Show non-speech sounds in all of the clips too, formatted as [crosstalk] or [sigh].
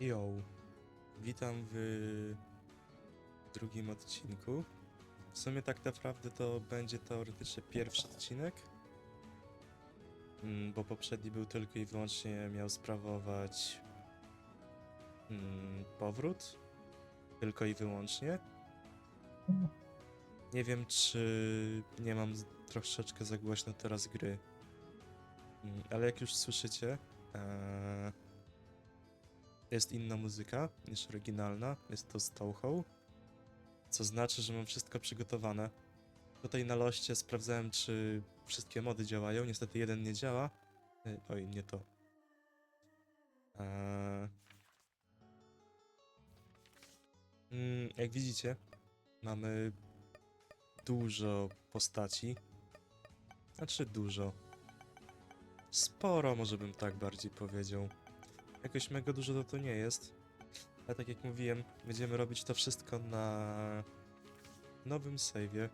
Yo, witam w drugim odcinku. W sumie tak naprawdę to będzie teoretycznie pierwszy odcinek, mm, bo poprzedni był tylko i wyłącznie miał sprawować mm, powrót, tylko i wyłącznie. Nie wiem, czy nie mam troszeczkę za głośno teraz gry, Mm, ale jak już słyszycie, eee, jest inna muzyka niż oryginalna. Jest to z. Co znaczy, że mam wszystko przygotowane. Tutaj na loście sprawdzałem, czy wszystkie mody działają. Niestety jeden nie działa. Ej, Oj, nie to. Eee... Mm, jak widzicie, mamy dużo postaci. Znaczy dużo. Sporo, może bym tak bardziej powiedział. Jakoś mega dużo to, to nie jest. Ale tak jak mówiłem, będziemy robić to wszystko na nowym save'ie.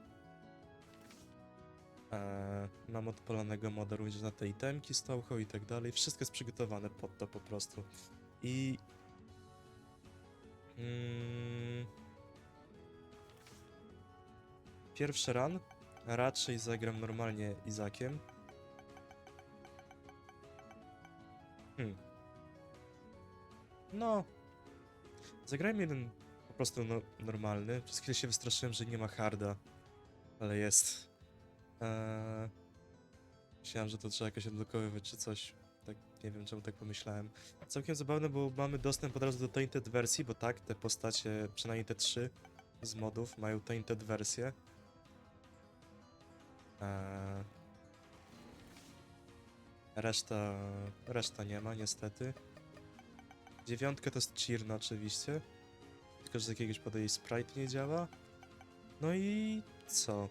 Eee, mam odpalonego moda również na te itemki z i tak dalej. Wszystko jest przygotowane pod to po prostu. I... Mm, pierwszy run raczej zagram normalnie Izakiem. Hmm. No. Zagrajmy jeden po prostu no, normalny. Przez chwilę się wystraszyłem, że nie ma harda. Ale jest. Eee... Myślałem, że to trzeba jakoś odblokowywać czy coś. Tak, nie wiem czemu tak pomyślałem. Całkiem zabawne, bo mamy dostęp od razu do tainted wersji, bo tak, te postacie, przynajmniej te trzy z modów mają tainted wersję. Eee... Reszta, reszta nie ma niestety. Dziewiątka to jest Cheerna oczywiście. Tylko, że z jakiegoś powodu jej sprite nie działa. No i co?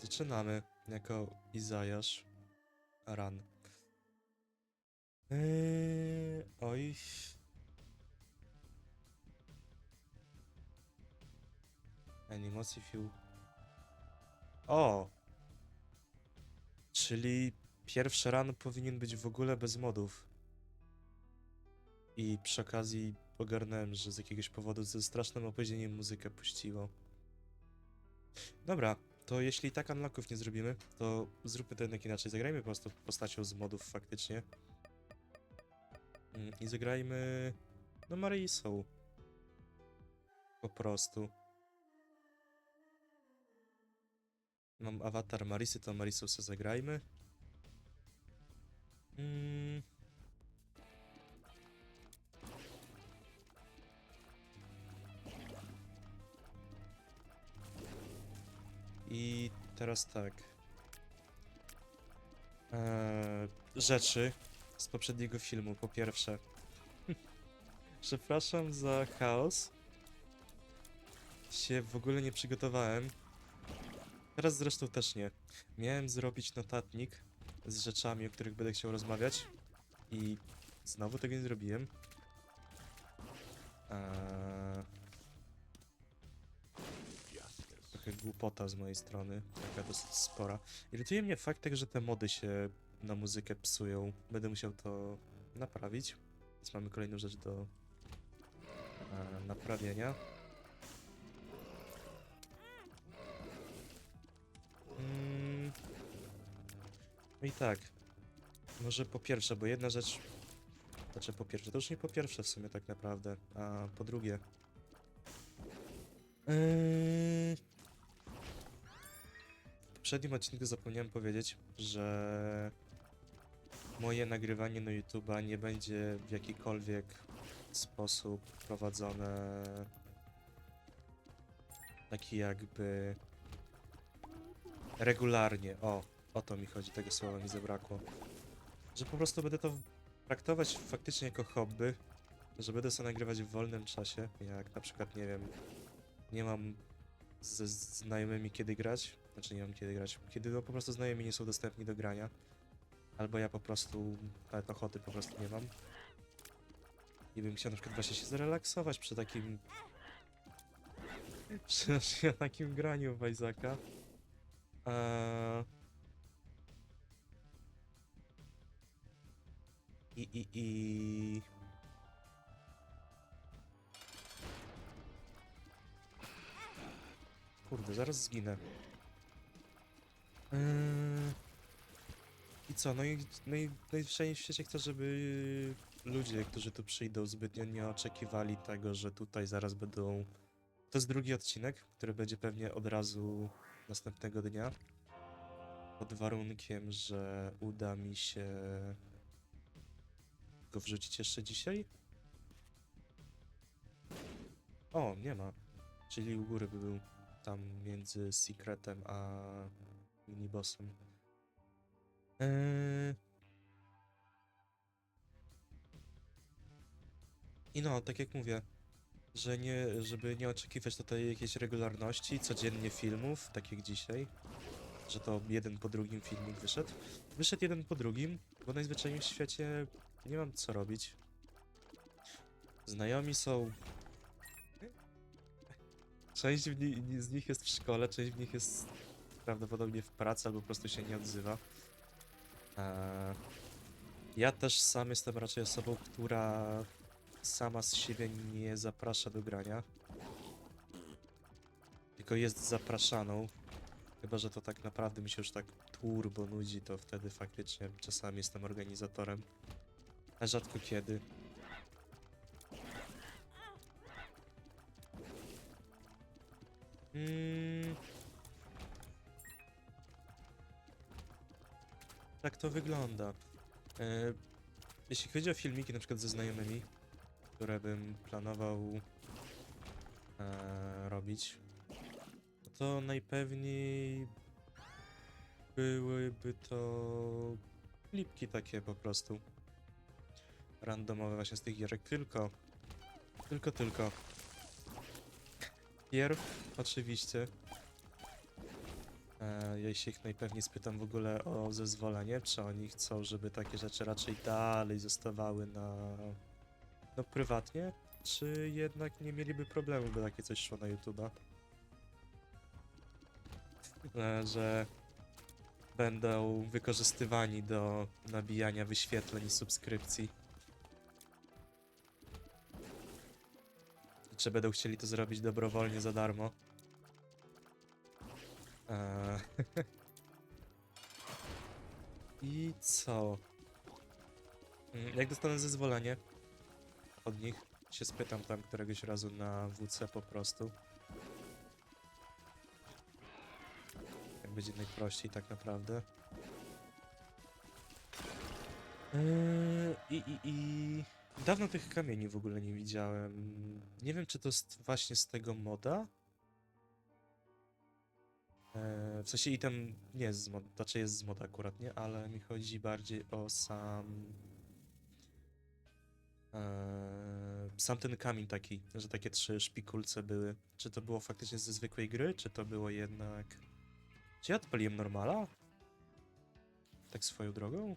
Zaczynamy jako Izajasz. Run. Eee, oj. Animacji View. O! Czyli pierwszy run powinien być w ogóle bez modów. I przy okazji ogarnąłem, że z jakiegoś powodu ze strasznym opóźnieniem muzykę puściło. Dobra, to jeśli tak unlocków nie zrobimy, to zróbmy to jednak inaczej. Zagrajmy po prostu postacią z modów faktycznie. Mm, I zagrajmy... No Marisą. Po prostu. Mam awatar Marisy, to Marisą sobie zagrajmy. Mm. I teraz tak. Eee, rzeczy z poprzedniego filmu. Po pierwsze, [laughs] przepraszam za chaos. Się w ogóle nie przygotowałem. Teraz zresztą też nie. Miałem zrobić notatnik z rzeczami, o których będę chciał rozmawiać. I znowu tego nie zrobiłem. Eee... Trochę głupota z mojej strony, taka dosyć spora. Irytuje mnie fakt że te mody się na muzykę psują. Będę musiał to naprawić. Więc mamy kolejną rzecz do e, naprawienia. Mm. No i tak. Może po pierwsze, bo jedna rzecz. Znaczy po pierwsze, to już nie po pierwsze w sumie tak naprawdę, a po drugie. Yy... Poprzednim odcinku zapomniałem powiedzieć, że moje nagrywanie na YouTube'a nie będzie w jakikolwiek sposób prowadzone taki jakby regularnie. O, o to mi chodzi, tego słowa mi zabrakło. Że po prostu będę to traktować faktycznie jako hobby, że będę sobie nagrywać w wolnym czasie, jak na przykład, nie wiem, nie mam ze znajomymi kiedy grać, znaczy nie mam kiedy grać. Kiedy po prostu znajomi nie są dostępni do grania. Albo ja po prostu nawet ochoty po prostu nie mam. I bym chciał na przykład właśnie się zrelaksować przy takim... przy [laughs] takim graniu w Isaaca. Eee... I, i, i... Kurde, zaraz zginę. Yy... I co, no i, no i najwyżej w świecie chcę, żeby ludzie, którzy tu przyjdą, zbytnio nie oczekiwali tego, że tutaj zaraz będą... To jest drugi odcinek, który będzie pewnie od razu następnego dnia. Pod warunkiem, że uda mi się go wrzucić jeszcze dzisiaj. O, nie ma. Czyli u góry by był tam między Secretem a minibossem. Eee... I no, tak jak mówię, że nie, żeby nie oczekiwać tutaj jakiejś regularności, codziennie filmów, tak jak dzisiaj, że to jeden po drugim filmik wyszedł. Wyszedł jeden po drugim, bo najzwyczajniej w świecie nie mam co robić. Znajomi są Część z nich jest w szkole, część w nich jest prawdopodobnie w pracy albo po prostu się nie odzywa. Eee, ja też sam jestem raczej osobą, która sama z siebie nie zaprasza do grania. Tylko jest zapraszaną. Chyba, że to tak naprawdę mi się już tak turbo nudzi, to wtedy faktycznie czasami jestem organizatorem. A rzadko kiedy. Mm. Tak to wygląda. E, jeśli chodzi o filmiki na przykład ze znajomymi, które bym planował e, robić, no to najpewniej byłyby to klipki takie po prostu. Randomowe właśnie z tych gierek. Tylko, tylko, tylko. Pierw, oczywiście. E, ja się ich najpewniej spytam w ogóle o zezwolenie, czy oni chcą, żeby takie rzeczy raczej dalej zostawały na... no prywatnie, czy jednak nie mieliby problemu, by takie coś szło na YouTube'a. E, że będą wykorzystywani do nabijania wyświetleń i subskrypcji. Czy będą chcieli to zrobić dobrowolnie za darmo? Eee. [laughs] I co? Mm, Jak dostanę zezwolenie od nich, się spytam tam któregoś razu na WC po prostu. Jak będzie najprościej tak naprawdę. Eee, I, i, i... Dawno tych kamieni w ogóle nie widziałem. Nie wiem, czy to jest właśnie z tego moda. Eee, w sensie item nie jest z moda, znaczy jest z moda akurat, nie? Ale mi chodzi bardziej o sam... Eee, sam ten kamień taki, że takie trzy szpikulce były. Czy to było faktycznie ze zwykłej gry, czy to było jednak... Czy ja odpaliłem normala? Tak swoją drogą?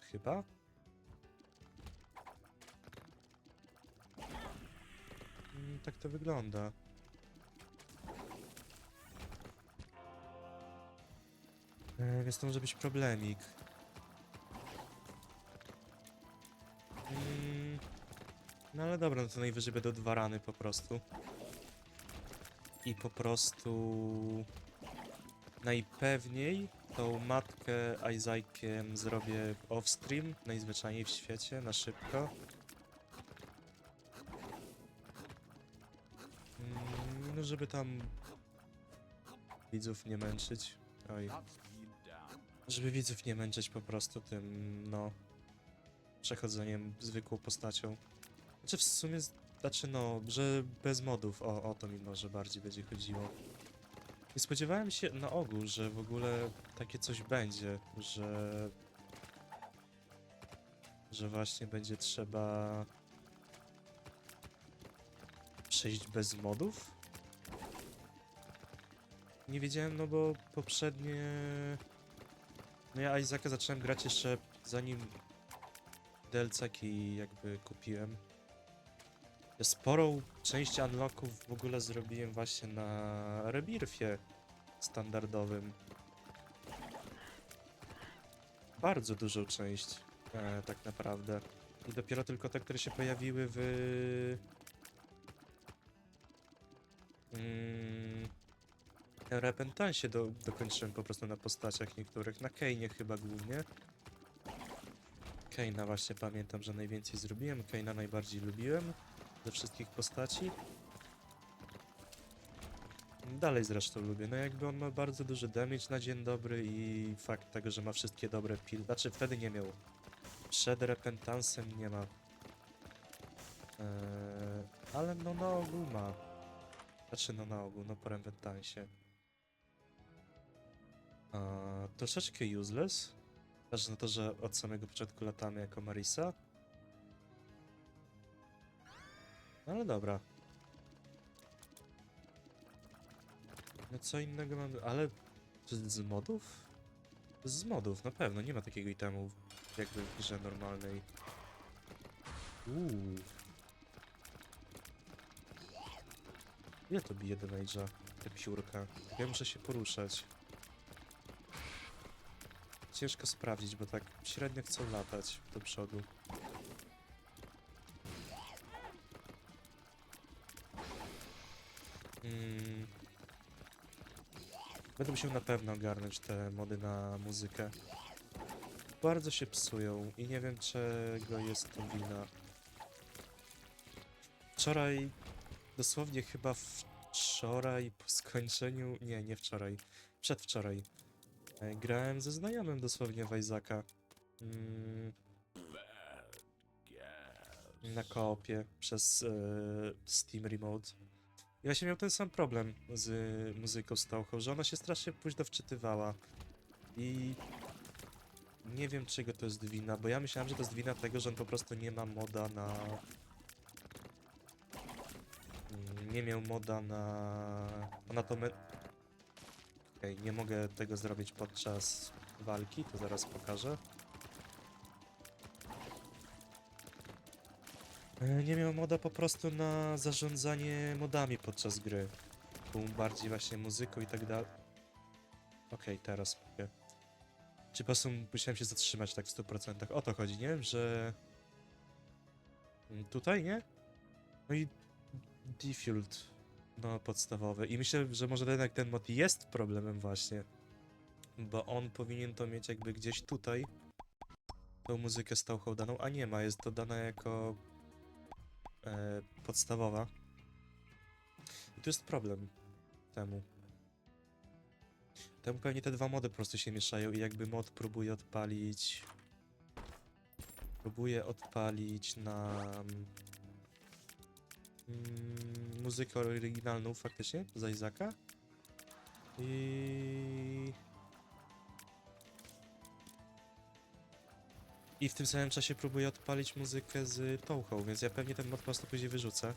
Chyba? Mm, tak to wygląda. E, więc to może być problemik. Mm, no ale dobra, no to najwyżej będą dwa rany po prostu. I po prostu... Najpewniej tą matkę Isaaciem zrobię off-stream, najzwyczajniej w świecie, na szybko. Mm, No, żeby tam widzów nie męczyć. Oj. Żeby widzów nie męczyć po prostu tym, no, przechodzeniem zwykłą postacią. Znaczy w sumie, znaczy no, że bez modów, o, o to mi może bardziej będzie chodziło. Nie spodziewałem się na ogół, że w ogóle takie coś będzie, że... Że właśnie będzie trzeba... Przejść bez modów? Nie wiedziałem, no bo poprzednie... No ja Isaaca zacząłem grać jeszcze zanim DLC-ki jakby kupiłem. Sporą część unlocków w ogóle zrobiłem właśnie na Rebirthie standardowym. Bardzo dużą część, e, tak naprawdę. I dopiero tylko te, które się pojawiły w... Mm, Repentansie do, dokończyłem po prostu na postaciach niektórych. Na Kane'ie chyba głównie. Kane'a właśnie pamiętam, że najwięcej zrobiłem. Kane'a najbardziej lubiłem ze wszystkich postaci. Dalej zresztą lubię. No jakby on ma bardzo duży damage na dzień dobry i fakt tego, że ma wszystkie dobre pil... Znaczy wtedy nie miał. Przed Repentansem nie ma. Eee, ale no na ogół ma. Znaczy no na ogół, no po Repentansie. A, troszeczkę useless. Patrz na to, że od samego początku latamy jako Marisa. No ale dobra. No co innego mamy, ale czy z modów? Z modów, na pewno, nie ma takiego itemu jakby w grze normalnej. Uuu. Ile to bije damage'a, te piórka? Ja muszę się poruszać. Ciężko sprawdzić, bo tak średnio chcą latać do przodu. Mm. Będę musiał na pewno ogarnąć te mody na muzykę. Bardzo się psują i nie wiem czego jest to wina. Wczoraj, dosłownie chyba wczoraj po skończeniu, nie, nie wczoraj, przedwczoraj, grałem ze znajomym dosłownie w Isaaca. Mm, na koopie przez e, Steam Remote. Ja się miał ten sam problem z muzyką z Touhou, że ona się strasznie późno wczytywała. I nie wiem czego to jest wina, bo ja myślałem, że to jest wina tego, że on po prostu nie ma moda na... Nie miał moda na... na Okej, nie mogę tego zrobić podczas walki, to zaraz pokażę. E, Nie miał moda po prostu na zarządzanie modami podczas gry. Był bardziej właśnie muzyką i tak dalej. Okej, teraz mówię. Czy po prostu musiałem się zatrzymać tak w 100%. O to chodzi, nie? Że... Tutaj, nie? No i Default, no podstawowy. I myślę, że może jednak ten mod jest problemem właśnie. Bo on powinien to mieć jakby gdzieś tutaj. Tą muzykę stałą daną, a nie ma. Jest to dana jako e, podstawowa. I tu jest problem temu. Temu pewnie te dwa mody po prostu się mieszają i jakby mod próbuje odpalić... Próbuje odpalić na... Mm, muzykę oryginalną faktycznie, z Isaaca. I... I w tym samym czasie próbuję odpalić muzykę z Touhou, więc ja pewnie ten mod po prostu później wyrzucę.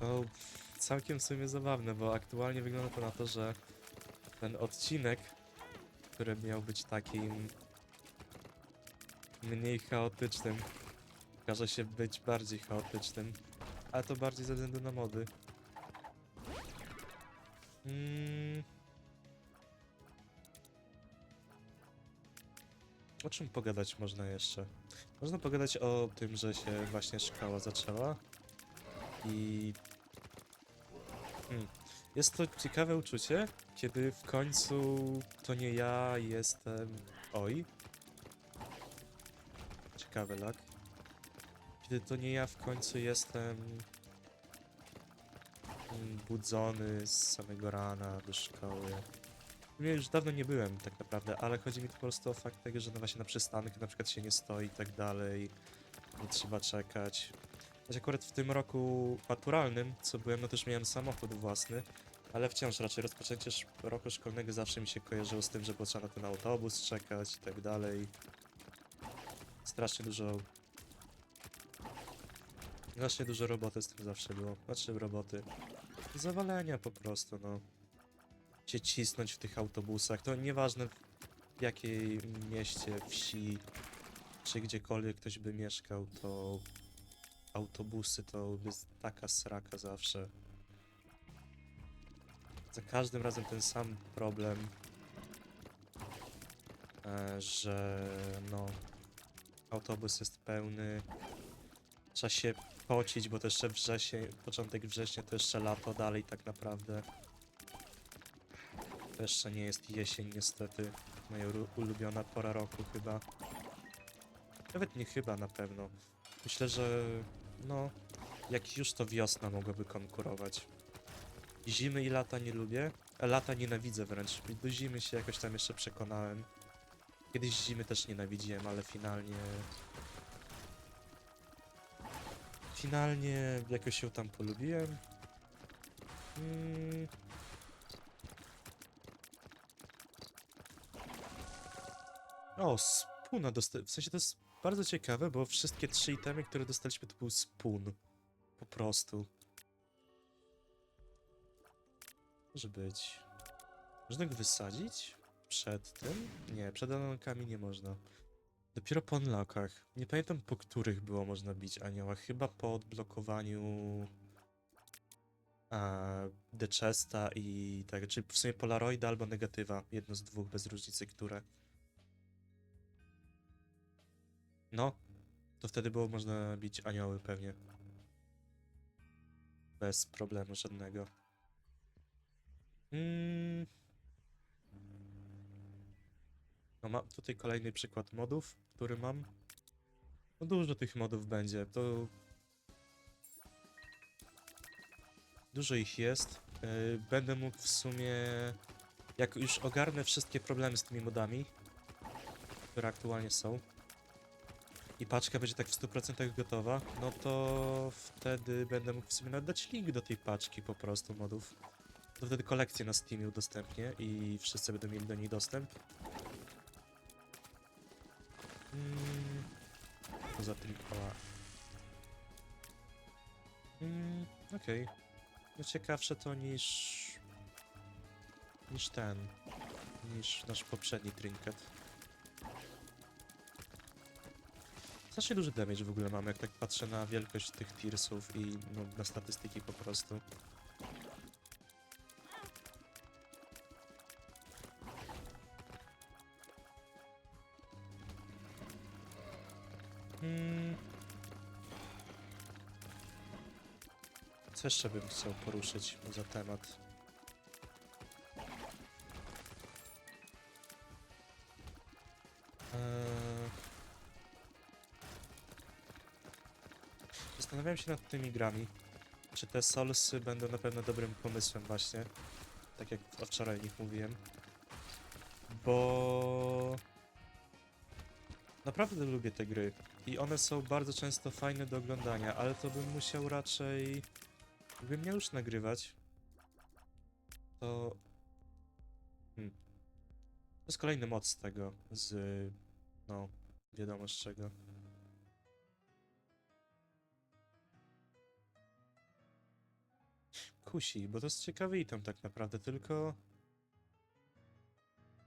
To całkiem w sumie zabawne, bo aktualnie wygląda to na to, że ten odcinek, który miał być takim mniej chaotycznym, okaże się być bardziej chaotycznym, ale to bardziej ze względu na mody. Mm. O czym pogadać można jeszcze? Można pogadać o tym, że się właśnie szkoła zaczęła i Hmm. Jest to ciekawe uczucie, kiedy w końcu to nie ja jestem. Oj. Ciekawy lag. Kiedy to nie ja w końcu jestem. Budzony z samego rana do szkoły. Ja już dawno nie byłem tak naprawdę, ale chodzi mi po prostu o fakt tego, że no właśnie na przystanek na przykład się nie stoi i tak dalej. Nie trzeba czekać. Choć akurat w tym roku maturalnym, co byłem, no też miałem samochód własny, ale wciąż raczej rozpoczęcie roku szkolnego zawsze mi się kojarzyło z tym, że było trzeba na ten autobus czekać i tak dalej. Strasznie dużo... Strasznie dużo roboty z tym zawsze było. Znaczy roboty. Zawalenia po prostu, no. Się cisnąć w tych autobusach, to nieważne w jakiej mieście, wsi, czy gdziekolwiek ktoś by mieszkał, to autobusy to jest taka sraka zawsze. Za każdym razem ten sam problem, e, że no autobus jest pełny, Trzeba się pocić, bo to jeszcze wrzesień, początek września to jeszcze lato dalej tak naprawdę. To jeszcze nie jest jesień niestety. Moja ulu- ulubiona pora roku chyba. Nawet nie chyba na pewno. Myślę, że no, jak już to wiosna mogłaby konkurować. Zimy i lata nie lubię, a lata nienawidzę wręcz. Do zimy się jakoś tam jeszcze przekonałem. Kiedyś zimy też nienawidziłem, ale finalnie... Finalnie jakoś się tam polubiłem. Mm. O, spuna dosta... W sensie to jest bardzo ciekawe, bo wszystkie trzy itemy, które dostaliśmy to był spun. Po prostu. Może być. Można go wysadzić? Przed tym? Nie, przed anonkami nie można. Dopiero po unlockach. Nie pamiętam po których było można bić anioła. Chyba po odblokowaniu a, The Chesta i tak, czyli w sumie Polaroida albo Negatywa. Jedno z dwóch, bez różnicy które. No, to wtedy było można bić anioły pewnie. Bez problemu żadnego. Mm. No mam tutaj kolejny przykład modów, który mam. No dużo tych modów będzie, to... Dużo ich jest. Yy, Będę mógł w sumie... Jak już ogarnę wszystkie problemy z tymi modami, które aktualnie są, i paczka będzie tak w 100% gotowa, no to wtedy będę mógł w sumie nawet dać link do tej paczki po prostu modów. To wtedy kolekcję na Steamie udostępnię i wszyscy będą mieli do niej dostęp. Mm, poza tym. Mm, okej. No ciekawsze to niż... niż ten. niż nasz poprzedni trinket. Strasznie duży damage w ogóle mamy, jak tak patrzę na wielkość tych tirsów i no, na statystyki po prostu. Jeszcze bym chciał poruszyć za temat? Eee... Zastanawiam się nad tymi grami. Czy te solsy będą na pewno dobrym pomysłem właśnie. Tak jak wczoraj o nich mówiłem. Bo... Naprawdę lubię te gry. I one są bardzo często fajne do oglądania, ale to bym musiał raczej... Gdybym miał już nagrywać, to... Hmm. To jest kolejny moc tego, z... no, wiadomo z czego. Kusi, bo to jest ciekawy item tak naprawdę, tylko...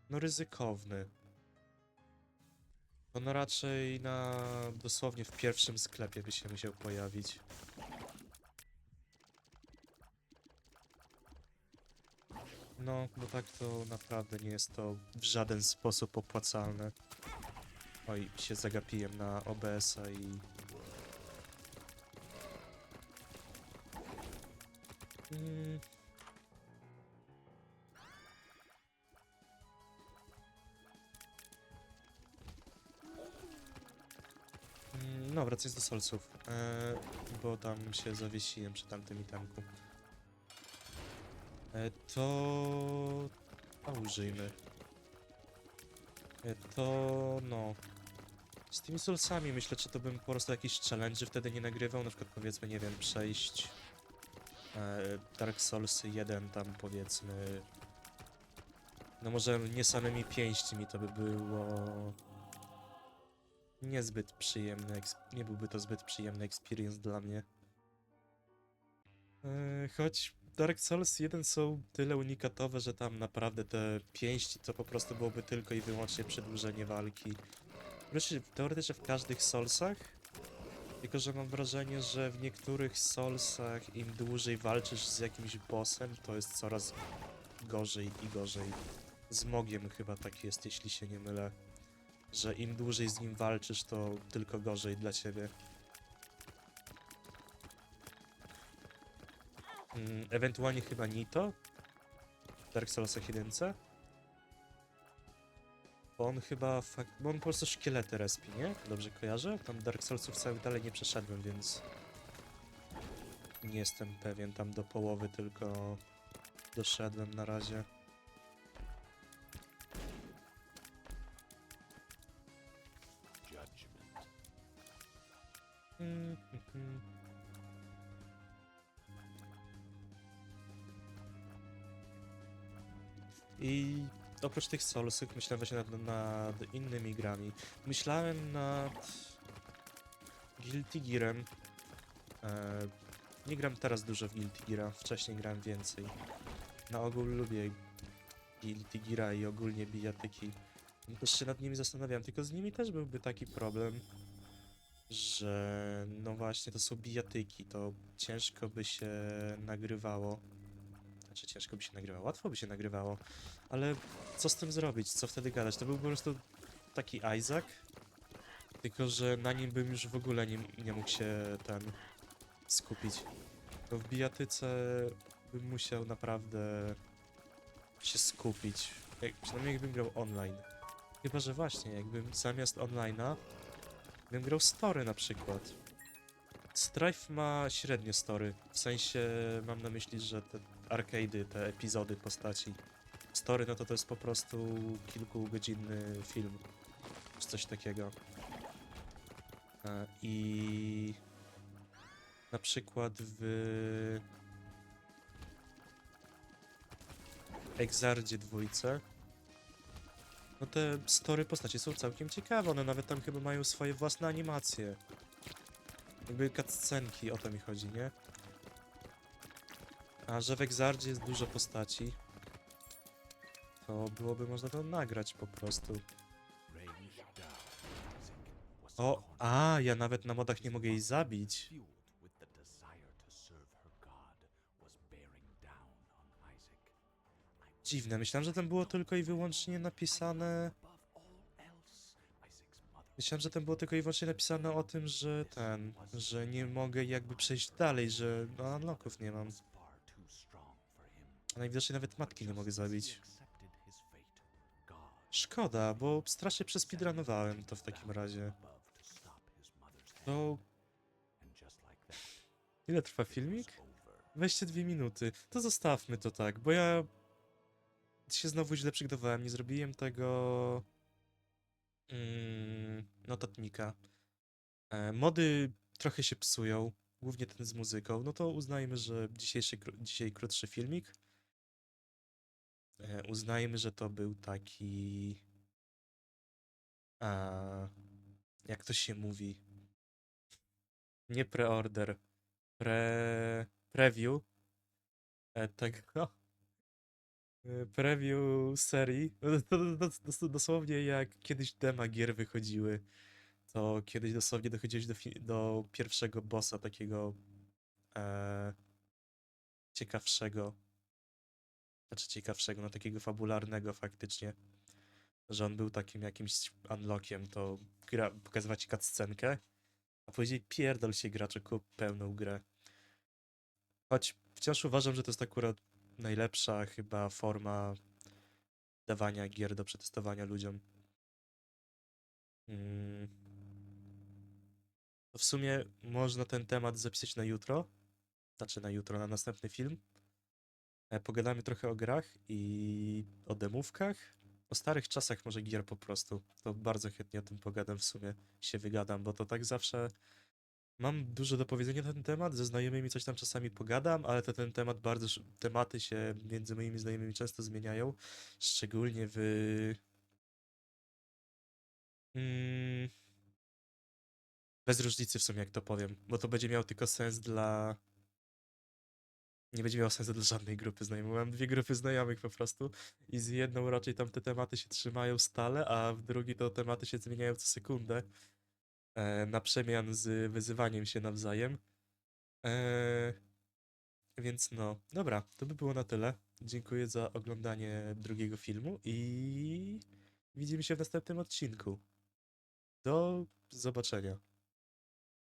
No ryzykowny. On raczej na... dosłownie w pierwszym sklepie by się musiał pojawić. No, bo tak to naprawdę nie jest to w żaden sposób opłacalne. Oj, się zagapiłem na OBS-a i... Mm. Mm, No, wracając do solców, e, bo tam się zawiesiłem przy tamtym itemku. E, to... A użyjmy. E, to... no... Z tymi solcami myślę, czy to bym po prostu jakiś challenge wtedy nie nagrywał, na przykład powiedzmy, nie wiem, przejść e, Dark Souls 1 tam powiedzmy... No może nie samymi pięśćmi to by było... Niezbyt przyjemny, eks- nie byłby to zbyt przyjemny experience dla mnie. Choć Dark Souls 1 są tyle unikatowe, że tam naprawdę te pięści to po prostu byłoby tylko i wyłącznie przedłużenie walki. Wreszcie teoretycznie w każdych Soulsach, tylko że mam wrażenie, że w niektórych Soulsach im dłużej walczysz z jakimś bossem, to jest coraz gorzej i gorzej. Z Mogiem chyba tak jest, jeśli się nie mylę. Że im dłużej z nim walczysz, to tylko gorzej dla ciebie. Mm, ewentualnie chyba Nito. w Dark Soulsach 1. Bo on chyba fak... bo on po prostu szkielety respi, nie? Dobrze kojarzę? Tam Dark Soulsów całych dalej nie przeszedłem, więc... Nie jestem pewien, tam do połowy tylko doszedłem na razie. Judgment. I oprócz tych Soulsów myślałem właśnie nad, nad innymi grami. Myślałem nad Guilty Gearem. E, nie gram teraz dużo w Guilty Geara, wcześniej grałem więcej. Na ogół lubię Guilty Geara i ogólnie bijatyki. Też się nad nimi zastanawiałem, tylko z nimi też byłby taki problem, że no właśnie to są bijatyki, to ciężko by się nagrywało. Znaczy ciężko by się nagrywało, łatwo by się nagrywało, ale co z tym zrobić, co wtedy gadać? To był po prostu taki Isaac, tylko że na nim bym już w ogóle nie, nie mógł się ten skupić. To w bijatyce bym musiał naprawdę się skupić, jak, przynajmniej jakbym grał online. Chyba, że właśnie, jakbym zamiast online'a bym grał story na przykład. Strife ma średnie story. W sensie mam na myśli, że te arcade'y, te epizody postaci. Story no to to jest po prostu kilkugodzinny film. Czy coś takiego. E, I na przykład w Exardzie dwójce no te story postaci są całkiem ciekawe, one nawet tam chyba mają swoje własne animacje. Jakby cutscenki, o to mi chodzi, nie? A że w Exardzie jest dużo postaci, to byłoby można to nagrać po prostu. O, a, ja nawet na modach nie mogę jej zabić. Dziwne, myślałem, że tam było tylko i wyłącznie napisane... Myślałem, że tam było tylko i wyłącznie napisane o tym, że ten, że nie mogę jakby przejść dalej, że no unlocków nie mam. Najwidoczniej nawet matki nie mogę zabić. Szkoda, bo strasznie przespeedrunowałem to w takim razie. to ile trwa filmik? over. 22 minuty. To zostawmy to tak, bo ja się znowu źle przygotowałem, nie zrobiłem tego mm, notatnika. E, mody trochę się psują, głównie ten z muzyką, no to uznajmy, że dzisiejszy, dzisiaj krótszy filmik. E, uznajmy, że to był taki... A, jak to się mówi? Nie preorder. Pre... Preview. E, tego. e, Preview serii. No, to, to, dosłownie jak kiedyś dema gier wychodziły. To kiedyś dosłownie dochodziłeś do, do pierwszego bossa takiego e, ciekawszego. Znaczy ciekawszego, no takiego fabularnego faktycznie. Że on był takim jakimś unlockiem, to gra, pokazywać ci cutscenkę, a później pierdol się graczu, kup pełną grę. Choć wciąż uważam, że to jest akurat najlepsza chyba forma dawania gier do przetestowania ludziom. Mm. To w sumie można ten temat zapisać na jutro. Znaczy na jutro, na następny film. E, Pogadamy trochę o grach i o demówkach. O starych czasach może gier po prostu. To bardzo chętnie o tym pogadam w sumie. Się wygadam, bo to tak zawsze Mam dużo do powiedzenia na ten temat, ze znajomymi coś tam czasami pogadam, ale to ten temat bardzo, tematy się między moimi znajomymi często zmieniają, szczególnie w... Mm, bez różnicy w sumie, jak to powiem, bo to będzie miało tylko sens dla... Nie będzie miało sensu dla żadnej grupy znajomych. Mam dwie grupy znajomych po prostu i z jedną raczej tam te tematy się trzymają stale, a w drugiej to tematy się zmieniają co sekundę e, na przemian z wyzywaniem się nawzajem. E, więc no, dobra, to by było na tyle. Dziękuję za oglądanie drugiego filmu i widzimy się w następnym odcinku. Do zobaczenia.